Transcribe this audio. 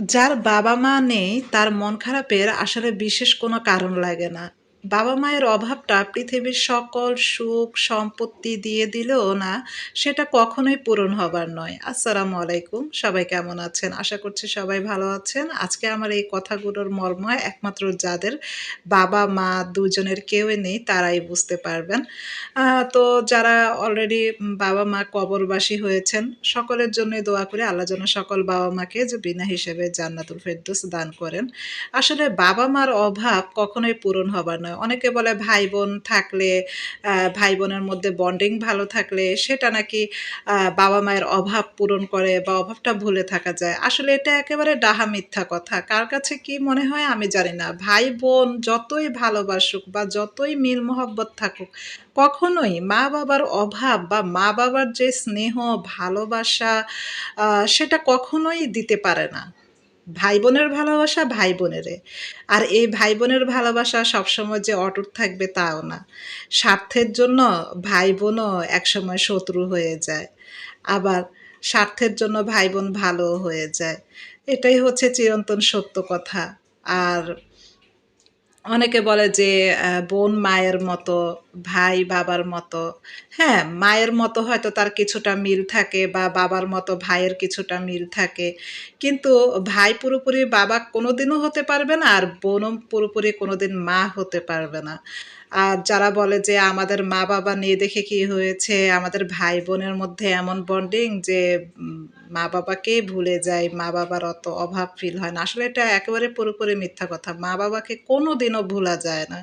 যার বাবা-মা নেই তার মন খারাপের আসলে বিশেষ কোনো কারণ লাগে না। বাবা-মায়ের অভাবটা পৃথিবীর সকল সুখ, সম্পত্তি দিয়ে দিলেও না, সেটা কখনোই পূরণ হবার নয়। আসসালামু আলাইকুম। সবাই কেমন আছেন? আশা করছি সবাই ভালো আছেন। আজকে আমার এই কথাগুলোর মর্ম একমাত্র যাদের বাবা-মা দুজনের কেউই নেই, তারাই বুঝতে পারবেন। তো যারা অলরেডি বাবা-মা কবরবাসী হয়েছেন, সকলের জন্যই দোয়া করে, আল্লাহ যেন সকল বাবা-মাকে যে বিনা হিসেবে জান্নাতুল ফেরদোস দান করেন। আসলে বাবা-মার অভাব কখনোই পূরণ হবার নয়। অনেকে বলে ভাই-বোন থাকলে ভাই-বোনের মধ্যে বন্ডিং ভালো থাকলে সেটা নাকি বাবা-মায়ের অভাব পূরণ করে বা অভাবটা ভুলে থাকা যায়। আসলে এটা একেবারে ডাহা মিথ্যা কথা। কার কাছে কি মনে হয় আমি জানি না। ভাই-বোন যতই ভালোবাসুক বা যতই মিল মহব্বত থাকুক, কখনোই মা-বাবার অভাব বা মা-বাবার যে স্নেহ, ভালোবাসা সেটা কখনোই দিতে পারে না। ভাই-বোনের ভালোবাসা ভাই-বোনেরে। আর এই ভাই-বোনের ভালোবাসা সবসময় যে অটুট থাকবে তাও না। স্বার্থের জন্য ভাই-বোনও একসময় শত্রু হয়ে যায়। আবার স্বার্থের জন্য ভাই-বোন ভালোও হয়ে যায়। এটাই হচ্ছে চিরন্তন সত্য কথা। আর অনেকে বলে যে বোন মায়ের মতো, ভাই বাবার মতো। হ্যাঁ, মায়ের মতো হয়তো তার কিছুটা মিল থাকে বা বাবার মতো ভাইয়ের কিছুটা মিল থাকে। কিন্তু ভাই পুরোপুরি বাবা কোনোদিনও হতে পারবে না আর বোনও পুরোপুরি কোনোদিন মা হতে পারবে না। আর যারা বলে যে আমাদের মা-বাবা নেই দেখে কি হয়েছে, আমাদের ভাই-বোনের মধ্যে এমন বন্ডিং যে মা-বাবাকেই ভুলে যায় মা-বাবার অত অভাব ফিল হয় না। আসলে এটা একেবারে পুরোপুরি মিথ্যা কথা। মা-বাবাকে কোনোদিনও ভোলা যায় না।